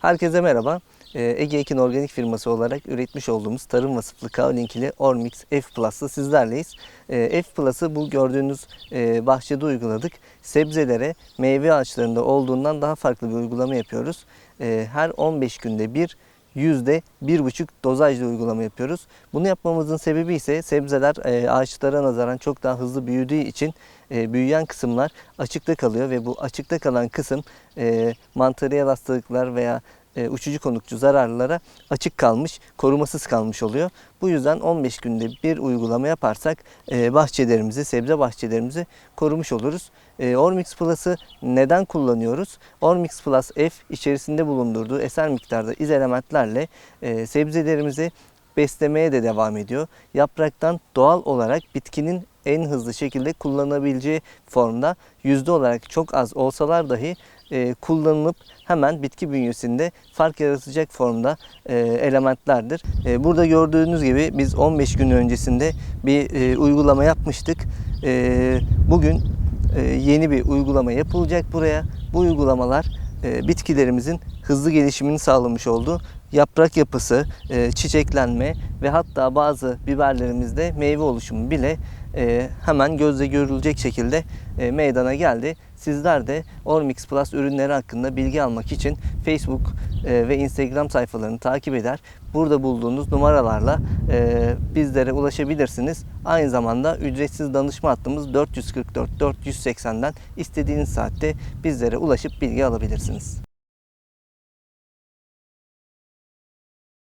Herkese merhaba. Ee, Ege Ekin Organik firması olarak üretmiş olduğumuz tarım vasıflı K-Linkili Ormix F Plus'la sizlerleyiz. Ee, F Plus'ı bu gördüğünüz e, bahçede uyguladık. Sebzelere meyve ağaçlarında olduğundan daha farklı bir uygulama yapıyoruz. Ee, Her 15 günde bir yüzde bir buçuk dozajla uygulama yapıyoruz. Bunu yapmamızın sebebi ise sebzeler e, ağaçlara nazaran çok daha hızlı büyüdüğü için e, büyüyen kısımlar açıkta kalıyor ve bu açıkta kalan kısım e, mantariyel hastalıklar veya e, uçucu konukçu zararlılara açık kalmış, korumasız kalmış oluyor. Bu yüzden 15 günde bir uygulama yaparsak e, bahçelerimizi, sebze bahçelerimizi korumuş oluruz. E, Ormix Plus'ı neden kullanıyoruz? Ormix Plus F içerisinde bulundurduğu eser miktarda izelementlerle e, sebzelerimizi beslemeye de devam ediyor. Yapraktan doğal olarak bitkinin en hızlı şekilde kullanabileceği formda yüzde olarak çok az olsalar dahi e, kullanılıp hemen bitki bünyesinde fark yaratacak formda e, elementlerdir. E, burada gördüğünüz gibi biz 15 gün öncesinde bir uygulama yapmıştık. Bugün yeni bir uygulama yapılacak buraya. Bu uygulamalar bitkilerimizin hızlı gelişimini sağlamış oldu. Yaprak yapısı, e, çiçeklenme ve hatta bazı biberlerimizde meyve oluşumu bile e, hemen gözle görülecek şekilde e, meydana geldi. Sizler de Ormix Plus ürünleri hakkında bilgi almak için Facebook ve Instagram sayfalarını takip eder. Burada bulduğunuz numaralarla bizlere ulaşabilirsiniz. Aynı zamanda ücretsiz danışma hattımız 444 480'den istediğiniz saatte bizlere ulaşıp bilgi alabilirsiniz.